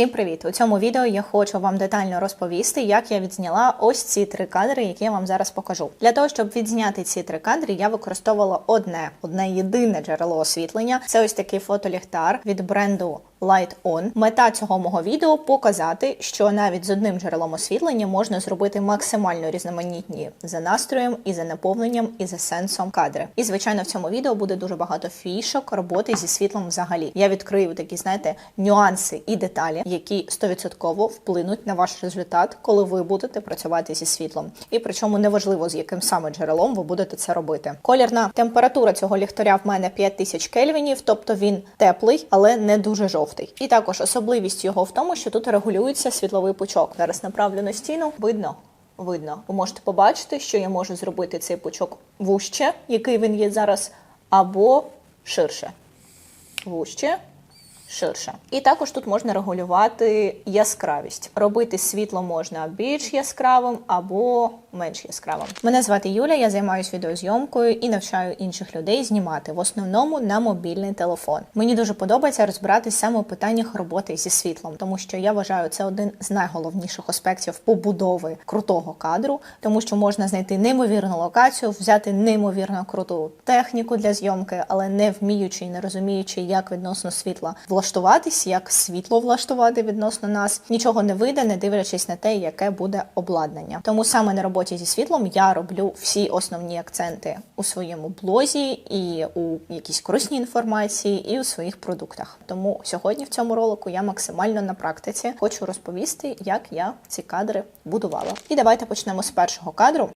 Всім привіт! У цьому відео я хочу вам детально розповісти, як я відзняла ось ці три кадри, які я вам зараз покажу. Для того, щоб відзняти ці три кадри, я використовувала одне, одне єдине джерело освітлення. Це ось такий фотоліхтар від бренду Light On. Мета цього мого відео показати, що навіть з одним джерелом освітлення можна зробити максимально різноманітні за настроєм і за наповненням, і за сенсом кадри. І звичайно, в цьому відео буде дуже багато фішок роботи зі світлом взагалі. Я відкрию такі, знаєте, нюанси і деталі, які 100% вплинуть на ваш результат, коли ви будете працювати зі світлом. І причому неважливо з яким саме джерелом ви будете це робити. Колірна температура цього ліхтаря в мене 5000 кельвінів, тобто він теплий, але не дуже жовтий. І також особливість його в тому, що тут регулюється світловий пучок. Зараз направлю на стіну. Видно. Видно, ви можете побачити, що я можу зробити цей пучок вужче, який він є зараз, або ширше. Вужче, ширше. І також тут можна регулювати яскравість. Робити світло можна більш яскравим або менш яскравим. Мене звати Юля, я займаюся відеозйомкою і навчаю інших людей знімати в основному на мобільний телефон. Мені дуже подобається розбиратися саме у питаннях роботи зі світлом, тому що я вважаю це один з найголовніших аспектів побудови крутого кадру, тому що можна знайти неймовірну локацію, взяти неймовірно круту техніку для зйомки, але не вміючи і не розуміючи, як відносно світла влаштуватись, як світло влаштувати відносно нас, нічого не вийде, не дивлячись на те, яке буде обладнання. Тому саме на роботі зі світлом я роблю всі основні акценти у своєму блозі і у якійсь корисній інформації, і у своїх продуктах. Тому сьогодні в цьому ролику я максимально на практиці хочу розповісти, як я ці кадри будувала. І давайте почнемо з першого кадру.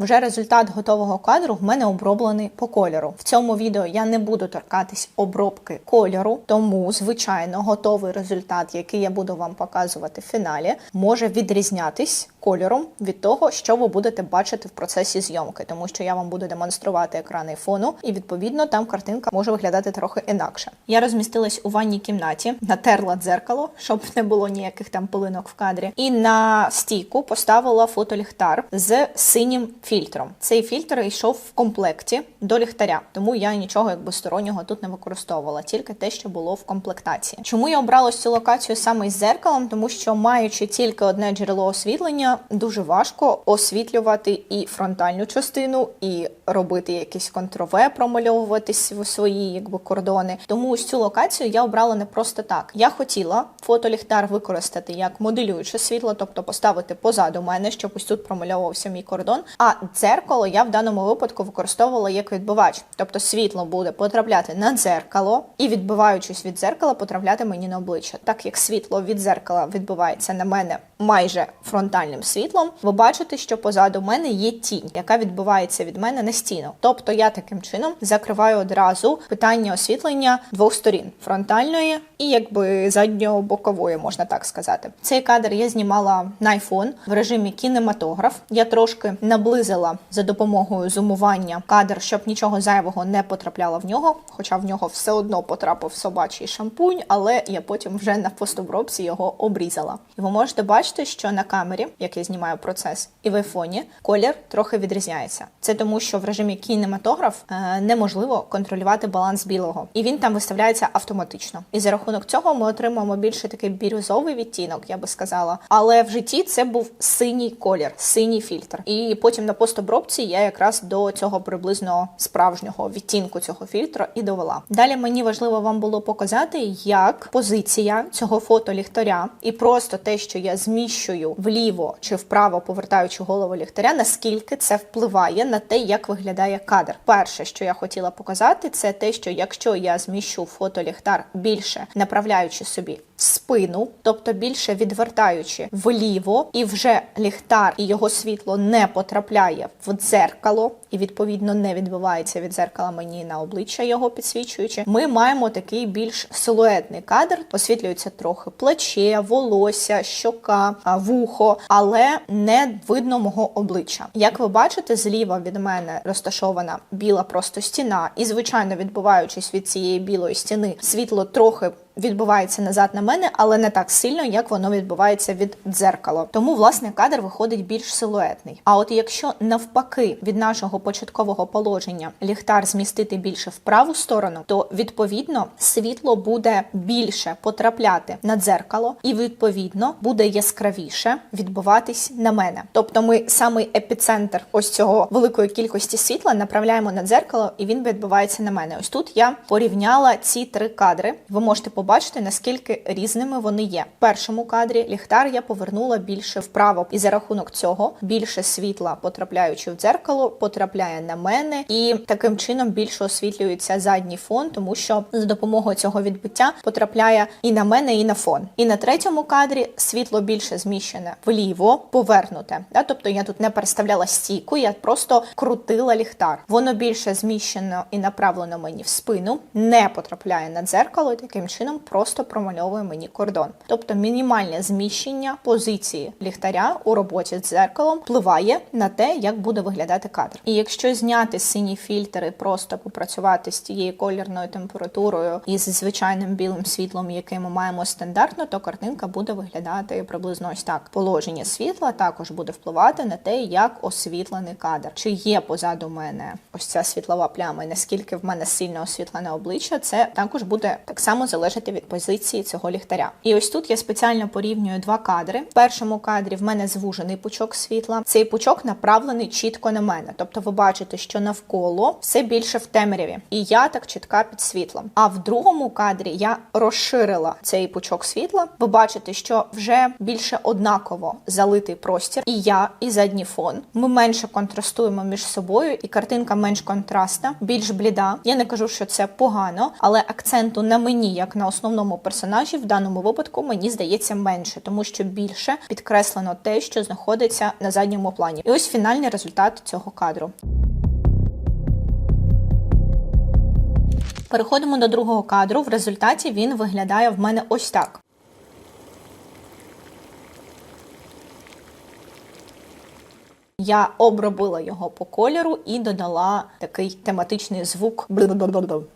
Вже результат готового кадру в мене оброблений по кольору. В цьому відео я не буду торкатись обробки кольору, тому, звичайно, готовий результат, який я буду вам показувати в фіналі, може відрізнятись кольором від того, що ви будете бачити в процесі зйомки, тому що я вам буду демонструвати екрани фону, і відповідно там картинка може виглядати трохи інакше. Я розмістилась у ванній кімнаті, натерла дзеркало, щоб не було ніяких там пилинок в кадрі, і на стійку поставила фотоліхтар з синім фільтром. Цей фільтр йшов в комплекті до ліхтаря, тому я нічого якби стороннього тут не використовувала, тільки те, що було в комплектації. Чому я обрала цю локацію саме із зеркалом? Тому що маючи тільки одне джерело освітлення, дуже важко освітлювати і фронтальну частину, і робити якісь контрове, промальовувати свої якби кордони. Тому ось цю локацію я обрала не просто так. Я хотіла фотоліхтар використати як моделююче світло, тобто поставити позаду мене, щоб ось тут промальовувався мій кордон. А дзеркало я в даному випадку використовувала як відбивач, тобто світло буде потрапляти на дзеркало і, відбиваючись від дзеркала, потрапляти мені на обличчя. Так як світло від дзеркала відбивається на мене майже фронтальним світлом, ви бачите, що позаду мене є тінь, яка відбивається від мене на стіну. Тобто я таким чином закриваю одразу питання освітлення двох сторін фронтальної і якби задньо-бокової, можна так сказати. Цей кадр я знімала на iPhone в режимі кінематограф. Я трошки наблизила за допомогою зумування кадр, щоб нічого зайвого не потрапляло в нього, хоча в нього все одно потрапив собачий шампунь, але я потім вже на постобробці його обрізала. І ви можете бачити, що на камері, як я знімаю процес, і в айфоні колір трохи відрізняється. Це тому, що в режимі кінематограф е, неможливо контролювати баланс білого, і він там виставляється автоматично. І за рахунок цього ми отримуємо більше такий бірюзовий відтінок, я би сказала. Але в житті це був синій колір, синій фільтр. І потім на постобробці я якраз до цього приблизно справжнього відтінку цього фільтра і довела. Далі мені важливо вам було показати, як позиція цього фотоліхтаря і просто те, що я зміщую вліво чи вправо, повертаючи голову ліхтаря, наскільки це впливає на те, як виглядає кадр. Перше, що я хотіла показати, це те, що якщо я зміщу фотоліхтар більше, направляючи собі спину, тобто більше відвертаючи вліво, і вже ліхтар і його світло не потрапляє в дзеркало, і відповідно не відбивається від дзеркала мені на обличчя його підсвічуючи. Ми маємо такий більш силуетний кадр, освітлюється трохи плече, волосся, щока, вухо, але не видно мого обличчя. Як ви бачите, зліва від мене розташована біла просто стіна, і звичайно, відбуваючись від цієї білої стіни, світло трохи відбувається назад на мене, але не так сильно, як воно відбувається від дзеркала. Тому власне кадр виходить більш силуетний. А от якщо навпаки від нашого початкового положення ліхтар змістити більше в праву сторону, то відповідно світло буде більше потрапляти на дзеркало, і відповідно буде яскравіше відбуватись на мене. Тобто, ми самий епіцентр ось цього великої кількості світла направляємо на дзеркало, і він відбувається на мене. Ось тут я порівняла ці три кадри. Ви можете побачити наскільки різними вони є. В першому кадрі ліхтар я повернула більше вправо, і за рахунок цього більше світла, потрапляючи в дзеркало, потрапляє на мене, і таким чином більше освітлюється задній фон, тому що за допомогою цього відбиття потрапляє і на мене, і на фон. І на третьому кадрі світло більше зміщене вліво, повернуте. Да? Тобто я тут не переставляла стійку, я просто крутила ліхтар. Воно більше зміщено і направлено мені в спину, не потрапляє на дзеркало, і таким чином просто промальовує мені кордон. Тобто мінімальне зміщення позиції ліхтаря у роботі з дзеркалом впливає на те, як буде виглядати кадр. І якщо зняти сині фільтри, просто попрацювати з тією колірною температурою і з звичайним білим світлом, яке ми маємо стандартно, то картинка буде виглядати приблизно ось так. Положення світла також буде впливати на те, як освітлений кадр. Чи є позаду мене ось ця світлова пляма, і наскільки в мене сильно освітлене обличчя, це також буде так само залежати від позиції цього ліхтаря. І ось тут я спеціально порівнюю два кадри. В першому кадрі в мене звужений пучок світла. Цей пучок направлений чітко на мене. Тобто, ви бачите, що навколо все більше в темряві, і я так чітка під світлом. А в другому кадрі я розширила цей пучок світла. Ви бачите, що вже більше однаково залитий простір, і я, і задній фон. Ми менше контрастуємо між собою, і картинка менш контрастна, більш бліда. Я не кажу, що це погано, але акценту на мені, як на основному персонажі, в даному випадку мені здається менше, тому що більше підкреслено те, що знаходиться на задньому плані. І ось фінальний результат цього кадру. Переходимо до другого кадру. В результаті він виглядає в мене ось так. Я обробила його по кольору і додала такий тематичний звук.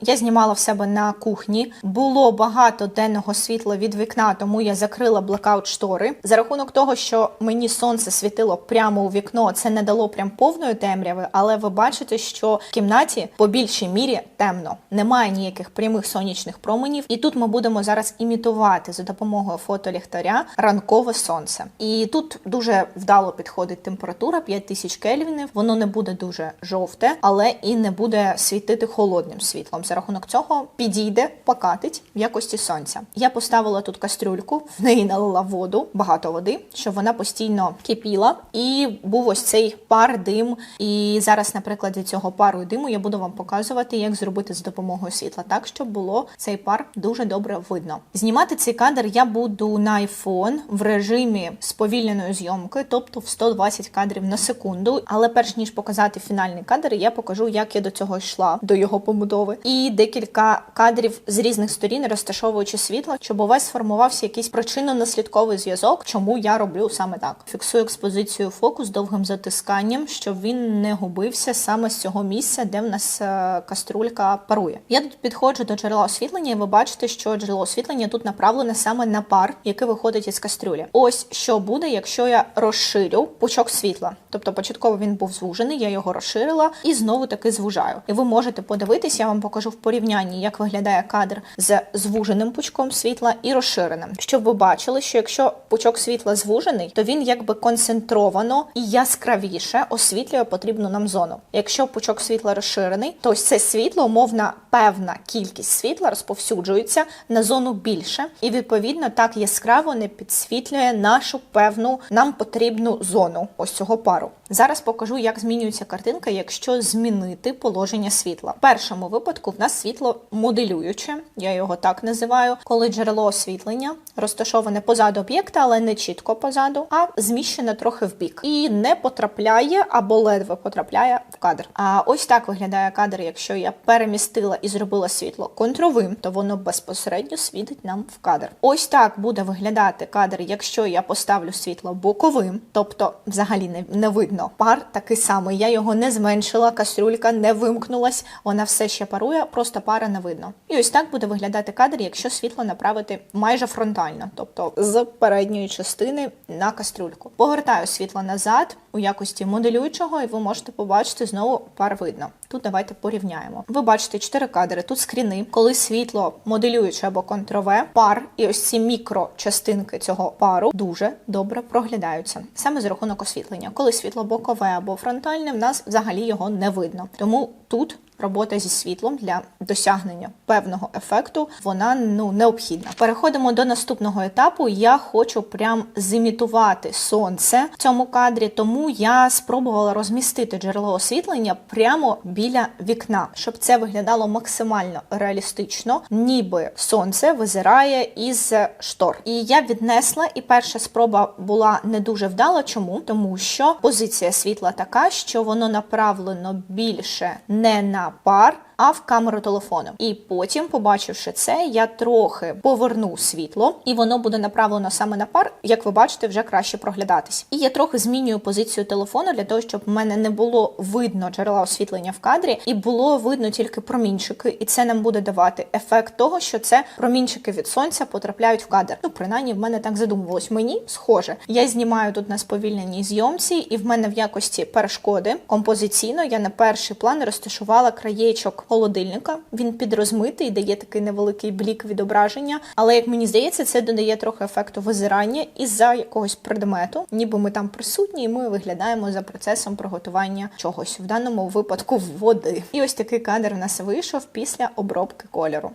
Я знімала в себе на кухні. Було багато денного світла від вікна, тому я закрила блекаут штори. За рахунок того, що мені сонце світило прямо у вікно, це не дало прям повної темряви, але ви бачите, що в кімнаті по більшій мірі темно. Немає ніяких прямих сонячних променів. І тут ми будемо зараз імітувати за допомогою фотоліхтаря ранкове сонце. І тут дуже вдало підходить температура. 5000 кельвінів, воно не буде дуже жовте, але і не буде світити холодним світлом. За рахунок цього підійде, покатить в якості сонця. Я поставила тут кастрюльку, в неї налила воду, багато води, щоб вона постійно кипіла, і був ось цей пар, дим. І зараз, на прикладі цього пару і диму, я буду вам показувати, як зробити з допомогою світла, так щоб було цей пар дуже добре видно. Знімати цей кадр я буду на iPhone в режимі сповільненої зйомки, тобто в 120 кадрів на секунду. Але перш ніж показати фінальний кадр, я покажу, як я до цього йшла, до його побудови, і декілька кадрів з різних сторін, розташовуючи світло, щоб у вас сформувався якийсь причинно-наслідковий зв'язок, чому я роблю саме так. Фіксую експозицію фокус довгим затисканням, щоб він не губився саме з цього місця, де в нас е, каструлька парує. Я тут підходжу до джерела освітлення, і ви бачите, що джерело освітлення тут направлене саме на пар, який виходить із кастрюлі. Ось що буде, якщо я розширю пучок світла. Тобто початково він був звужений, я його розширила і знову таки звужаю. І ви можете подивитися, я вам покажу в порівнянні, як виглядає кадр з звуженим пучком світла і розширеним. Щоб ви бачили, що якщо пучок світла звужений, то він якби концентровано і яскравіше освітлює потрібну нам зону. Якщо пучок світла розширений, то ось це світло, умовна певна кількість світла розповсюджується на зону більше, і відповідно так яскраво не підсвітлює нашу певну нам потрібну зону ось цього пару. ろう。Зараз покажу, як змінюється картинка, якщо змінити положення світла. В першому випадку в нас світло моделююче, я його так називаю, коли джерело освітлення розташоване позаду об'єкта, але не чітко позаду, а зміщене трохи в бік і не потрапляє або ледве потрапляє в кадр. А ось так виглядає кадр, якщо я перемістила і зробила світло контровим, то воно безпосередньо світить нам в кадр. Ось так буде виглядати кадр, якщо я поставлю світло боковим, тобто взагалі не видно видно. Пар такий самий. Я його не зменшила, кастрюлька не вимкнулась, вона все ще парує, просто пара не видно. І ось так буде виглядати кадр, якщо світло направити майже фронтально, тобто з передньої частини на кастрюльку. Повертаю світло назад у якості моделюючого, і ви можете побачити знову пар видно. Тут давайте порівняємо. Ви бачите чотири кадри, тут скріни, коли світло моделююче або контрове, пар і ось ці мікрочастинки цього пару дуже добре проглядаються саме за рахунок освітлення. Коли світло бокове або фронтальне, в нас взагалі його не видно. Тому тут робота зі світлом для досягнення певного ефекту вона ну необхідна. Переходимо до наступного етапу. Я хочу прям зімітувати сонце в цьому кадрі, тому я спробувала розмістити джерело освітлення прямо біля вікна, щоб це виглядало максимально реалістично, ніби сонце визирає із штор. І я віднесла, і перша спроба була не дуже вдала. Чому? Тому що позиція світла така, що воно направлено більше не на пар. А в камеру телефону. І потім, побачивши це, я трохи поверну світло, і воно буде направлено саме на пар, як ви бачите, вже краще проглядатись. І я трохи змінюю позицію телефону для того, щоб в мене не було видно джерела освітлення в кадрі, і було видно тільки промінчики. І це нам буде давати ефект того, що це промінчики від сонця потрапляють в кадр. Ну, принаймні, в мене так задумувалось. Мені схоже. Я знімаю тут на сповільненій зйомці, і в мене в якості перешкоди композиційно я на перший план розташувала краєчок холодильника. Він підрозмитий, дає такий невеликий блік відображення. Але як мені здається, це додає трохи ефекту визирання із-за якогось предмету, ніби ми там присутні, і ми виглядаємо за процесом приготування чогось, в даному випадку води. І ось такий кадр у нас вийшов після обробки кольору.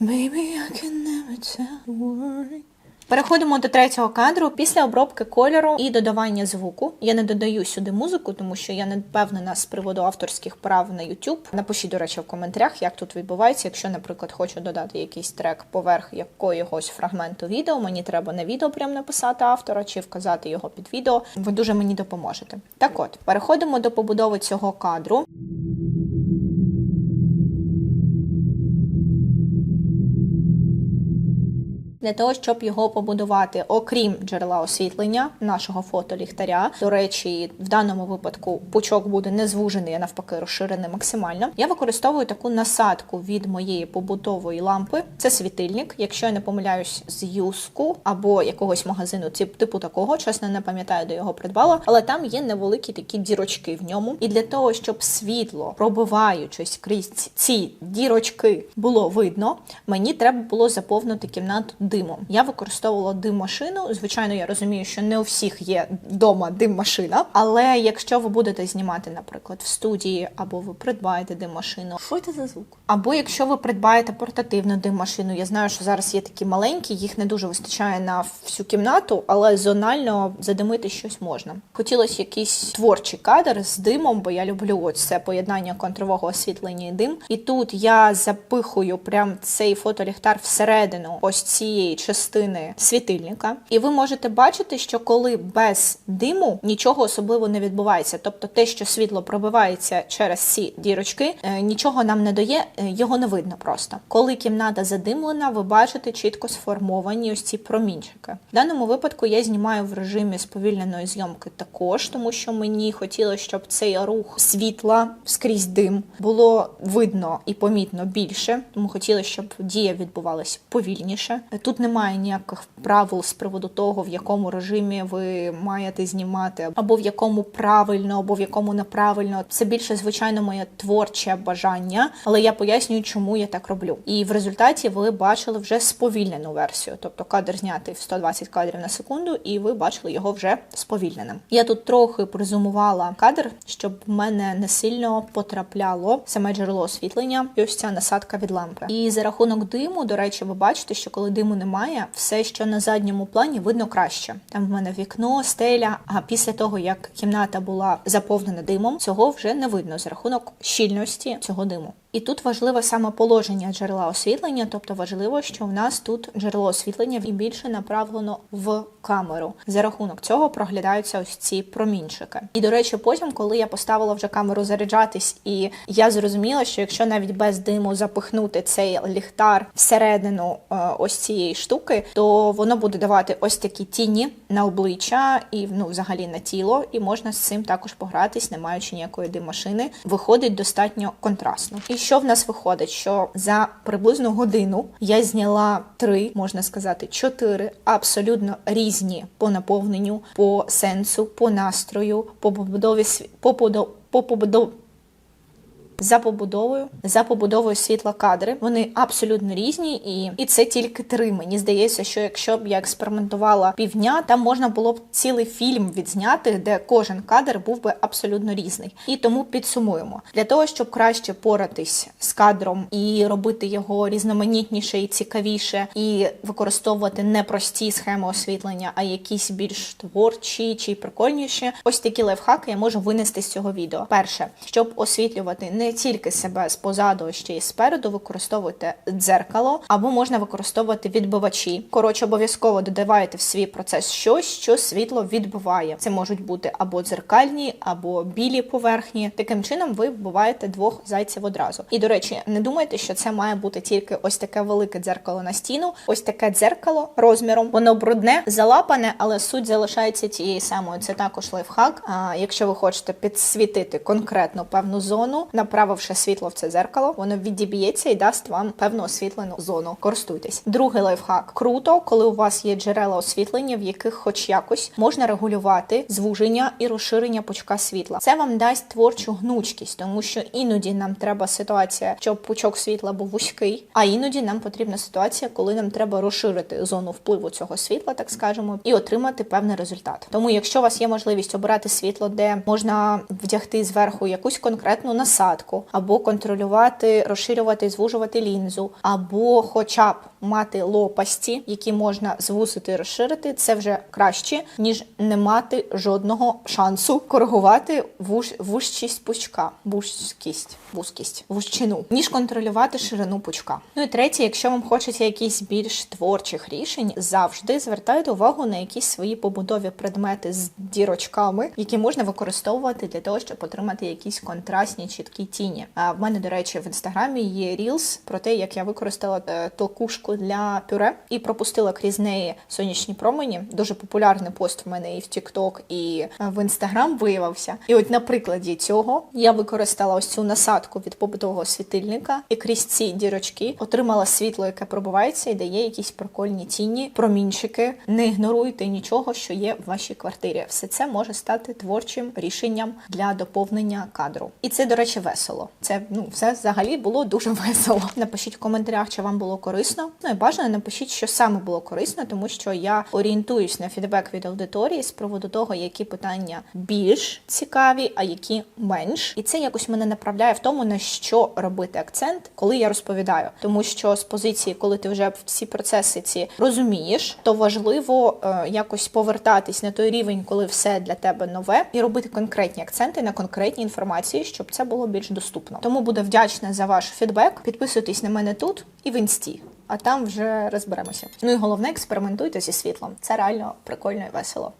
Maybe I can never tell the word. Переходимо до третього кадру після обробки кольору і додавання звуку. Я не додаю сюди музику, тому що я не впевнена з приводу авторських прав на YouTube. Напишіть, до речі, в коментарях, як тут відбувається. Якщо, наприклад, хочу додати якийсь трек поверх якогось фрагменту відео, мені треба на відео прям написати автора чи вказати його під відео. Ви дуже мені допоможете. Так от, переходимо до побудови цього кадру. Для того, щоб його побудувати, окрім джерела освітлення нашого фотоліхтаря, до речі, в даному випадку пучок буде не звужений, а навпаки, розширений максимально. Я використовую таку насадку від моєї побутової лампи. Це світильник, якщо я не помиляюсь, з юску або якогось магазину, типу такого, чесно не пам'ятаю, де його придбала, але там є невеликі такі дірочки в ньому. І для того, щоб світло, пробиваючись крізь ці дірочки, було видно, мені треба було заповнити кімнату димом. Я використовувала дим-машину. Звичайно, я розумію, що не у всіх є вдома дим-машина. Але якщо ви будете знімати, наприклад, в студії, або ви придбаєте дим-машину, що це за звук? Або якщо ви придбаєте портативну дим-машину, я знаю, що зараз є такі маленькі, їх не дуже вистачає на всю кімнату, але зонально задимити щось можна. Хотілося якийсь творчий кадр з димом, бо я люблю ось це поєднання контрового освітлення і дим. І тут я запихую прям цей фотоліхтар всередину ось цієї частини світильника, і ви можете бачити, що коли без диму нічого особливо не відбувається. Тобто те, що світло пробивається через ці дірочки, е, нічого нам не дає, е, його не видно просто. Коли кімната задимлена, ви бачите чітко сформовані ось ці промінчики. В даному випадку я знімаю в режимі сповільненої зйомки також, тому що мені хотілося, щоб цей рух світла скрізь дим було видно і помітно більше, тому хотілося, щоб дія відбувалася повільніше. Тут немає ніяких правил з приводу того, в якому режимі ви маєте знімати, або в якому правильно, або в якому неправильно. Це більше звичайно моє творче бажання, але я пояснюю, чому я так роблю. І в результаті ви бачили вже сповільнену версію, тобто кадр знятий в 120 кадрів на секунду, і ви бачили його вже сповільненим. Я тут трохи призумувала кадр, щоб в мене не сильно потрапляло саме джерело освітлення, і ось ця насадка від лампи. І за рахунок диму, до речі, ви бачите, що коли диму немає, все, що на задньому плані, видно краще. Там в мене вікно, стеля. А після того, як кімната була заповнена димом, цього вже не видно за рахунок щільності цього диму. І тут важливе саме положення джерела освітлення, тобто важливо, що в нас тут джерело освітлення і більше направлено в камеру. За рахунок цього проглядаються ось ці промінчики. І до речі, потім, коли я поставила вже камеру заряджатись, і я зрозуміла, що якщо навіть без диму запихнути цей ліхтар всередину е, ось цієї штуки, то воно буде давати ось такі тіні на обличчя і ну, взагалі на тіло, і можна з цим також погратись, не маючи ніякої димашини. Виходить достатньо контрастно. І що в нас виходить? Що за приблизно годину я зняла три, можна сказати, чотири абсолютно різні по наповненню, по сенсу, по настрою, по побудові по побудові. За побудовою, за побудовою світла кадри. Вони абсолютно різні, і, і це тільки три. Мені здається, що якщо б я експериментувала півдня, там можна було б цілий фільм відзняти, де кожен кадр був би абсолютно різний. І тому підсумуємо для того, щоб краще поратись з кадром і робити його різноманітніше і цікавіше, і використовувати не прості схеми освітлення, а якісь більш творчі чи прикольніші. Ось такі лайфхаки я можу винести з цього відео. Перше, щоб освітлювати не тільки себе спозаду, а ще й спереду, використовуйте дзеркало, або можна використовувати відбивачі. Коротше, обов'язково додавайте в свій процес щось, що світло відбиває. Це можуть бути або дзеркальні, або білі поверхні. Таким чином ви вбиваєте двох зайців одразу. І до речі, не думайте, що це має бути тільки ось таке велике дзеркало на стіну, ось таке дзеркало розміром. Воно брудне, залапане, але суть залишається тією самою. Це також лайфхак. А якщо ви хочете підсвітити конкретно певну зону, направивши світло в це дзеркало, воно відіб'ється і дасть вам певну освітлену зону. Користуйтесь. Другий лайфхак. Круто, коли у вас є джерела освітлення, в яких, хоч якось, можна регулювати звуження і розширення пучка світла. Це вам дасть творчу гнучкість, тому що іноді нам треба ситуація, щоб пучок світла був вузький, а іноді нам потрібна ситуація, коли нам треба розширити зону впливу цього світла, так скажемо, і отримати певний результат. Тому, якщо у вас є можливість обирати світло, де можна вдягти зверху якусь конкретну насадку, або контролювати, розширювати, звужувати лінзу, або хоча б мати лопасті, які можна звусити і розширити, це вже краще, ніж не мати жодного шансу коригувати вуж, вужчість пучка, вузькість, вузькість, вущину, ніж контролювати ширину пучка. Ну і третє, якщо вам хочеться якісь більш творчих рішень, завжди звертайте увагу на якісь свої побудові предмети з дірочками, які можна використовувати для того, щоб отримати якісь контрастні чіткі тіні. А в мене, до речі, в інстаграмі є рілс про те, як я використала е, для пюре і пропустила крізь неї сонячні промені. Дуже популярний пост в мене і в TikTok, і е, в інстаграм виявився. І от на прикладі цього я використала ось цю насадку від побутового світильника, і крізь ці дірочки отримала світло, яке пробивається і дає якісь прикольні тіні, промінчики. Не ігноруйте нічого, що є в вашій квартирі. Все це може стати творчим рішенням для доповнення кадру. І це, до речі, весело. Це ну все взагалі було дуже весело. Напишіть в коментарях, чи вам було корисно. Ну і бажано напишіть, що саме було корисно, тому що я орієнтуюсь на фідбек від аудиторії з приводу того, які питання більш цікаві, а які менш. І це якось мене направляє в тому, на що робити акцент, коли я розповідаю. Тому що з позиції, коли ти вже всі процеси ці розумієш, то важливо е, якось повертатись на той рівень, коли все для тебе нове, і робити конкретні акценти на конкретній інформації, щоб це було більш доступно. Тому буду вдячна за ваш фідбек. Підписуйтесь на мене тут і в інсті. А там вже розберемося. Ну і головне, експериментуйте зі світлом. Це реально прикольно і весело.